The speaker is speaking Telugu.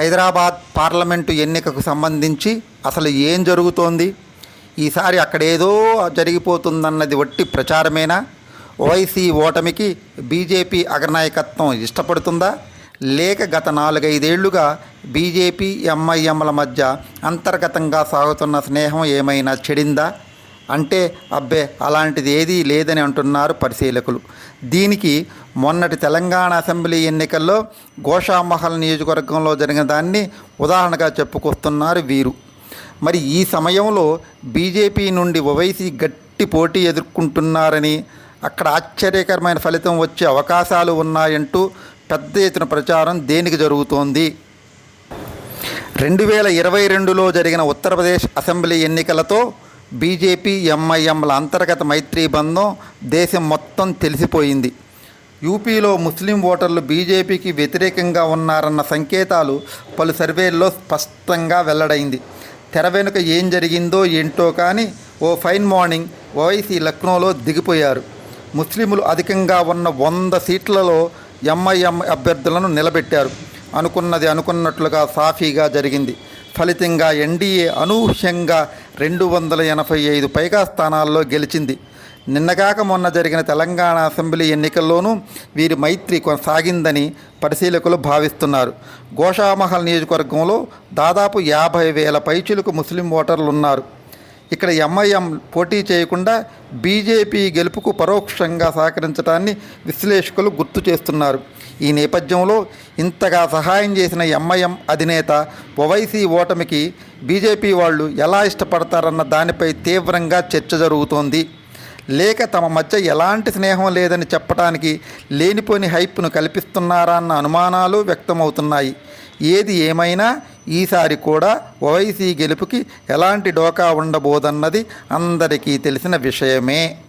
హైదరాబాద్ పార్లమెంటు ఎన్నికకు సంబంధించి అసలు ఏం జరుగుతోంది? ఈసారి అక్కడేదో జరిగిపోతుందన్నది వట్టి ప్రచారమేనా? ఓవైసీ ఓటమికి బీజేపీ అగ్రనాయకత్వం ఇష్టపడుతుందా? లేక గత నాలుగైదేళ్ళుగా బీజేపీ ఎంఐఎంల మధ్య అంతర్గతంగా సాగుతున్న స్నేహం ఏమైనా చెడిందా? అంటే అబ్బే అలాంటిది ఏదీ లేదని అంటున్నారు పరిశీలకులు. దీనికి మొన్నటి తెలంగాణ అసెంబ్లీ ఎన్నికల్లో గోషామహల్ నియోజకవర్గంలో జరిగిన దాన్ని ఉదాహరణగా చెప్పుకొస్తున్నారు వీరు. మరి ఈ సమయంలో బీజేపీ నుండి ఓవైసీ గట్టి పోటీ ఎదుర్కొంటున్నారని అక్కడ ఆశ్చర్యకరమైన ఫలితం వచ్చే అవకాశాలు ఉన్నాయంటూ పెద్ద ఎత్తున ప్రచారం దేనికి జరుగుతోంది? రెండు వేల ఇరవై రెండులో జరిగిన ఉత్తరప్రదేశ్ అసెంబ్లీ ఎన్నికలతో బీజేపీ ఎంఐఎంల అంతర్గత మైత్రీ బంధం దేశం మొత్తం తెలిసిపోయింది. యూపీలో ముస్లిం ఓటర్లు బీజేపీకి వ్యతిరేకంగా ఉన్నారన్న సంకేతాలు పలు సర్వేల్లో స్పష్టంగా వెల్లడైంది. తెర వెనుక ఏం జరిగిందో ఏంటో కానీ ఓ ఫైన్ మార్నింగ్ ఓవైసీ లక్నోలో దిగిపోయారు. ముస్లింలు అధికంగా ఉన్న వంద సీట్లలో ఎంఐఎం అభ్యర్థులను నిలబెట్టారు. అనుకున్నది అనుకున్నట్లుగా సాఫీగా జరిగింది. ఫలితంగా ఎన్డీఏ అనూహ్యంగా రెండు వందల ఎనభై ఐదు పైగా స్థానాల్లో గెలిచింది. నిన్నగాక మొన్న జరిగిన తెలంగాణ అసెంబ్లీ ఎన్నికల్లోనూ వీరి మైత్రి కొనసాగిందని పరిశీలకులు భావిస్తున్నారు. గోషామహల్ నియోజకవర్గంలో దాదాపు యాభై వేల పైచులకు ముస్లిం ఓటర్లు ఉన్నారు ఇక్కడ ఎంఐఎం పోటీ చేయకుండా బీజేపీ గెలుపుకు పరోక్షంగా సహకరించడాన్ని విశ్లేషకులు గుర్తు చేస్తున్నారు. ఈ నేపథ్యంలో ఇంతగా సహాయం చేసిన ఎంఐఎం అధినేత ఓవైసీ ఓటమికి బీజేపీ వాళ్ళు ఎలా ఇష్టపడతారన్న దానిపై తీవ్రంగా చర్చ జరుగుతోంది. లేక తమ మధ్య ఎలాంటి స్నేహం లేదని చెప్పడానికి లేనిపోని హైప్ను కల్పిస్తున్నారా అన్న అనుమానాలు వ్యక్తమవుతున్నాయి. ఏది ఏమైనా ఈసారి కూడా ఓవైసీ గెలుపుకి ఎలాంటి డోకా ఉండబోదన్నది అందరికీ తెలిసిన విషయమే.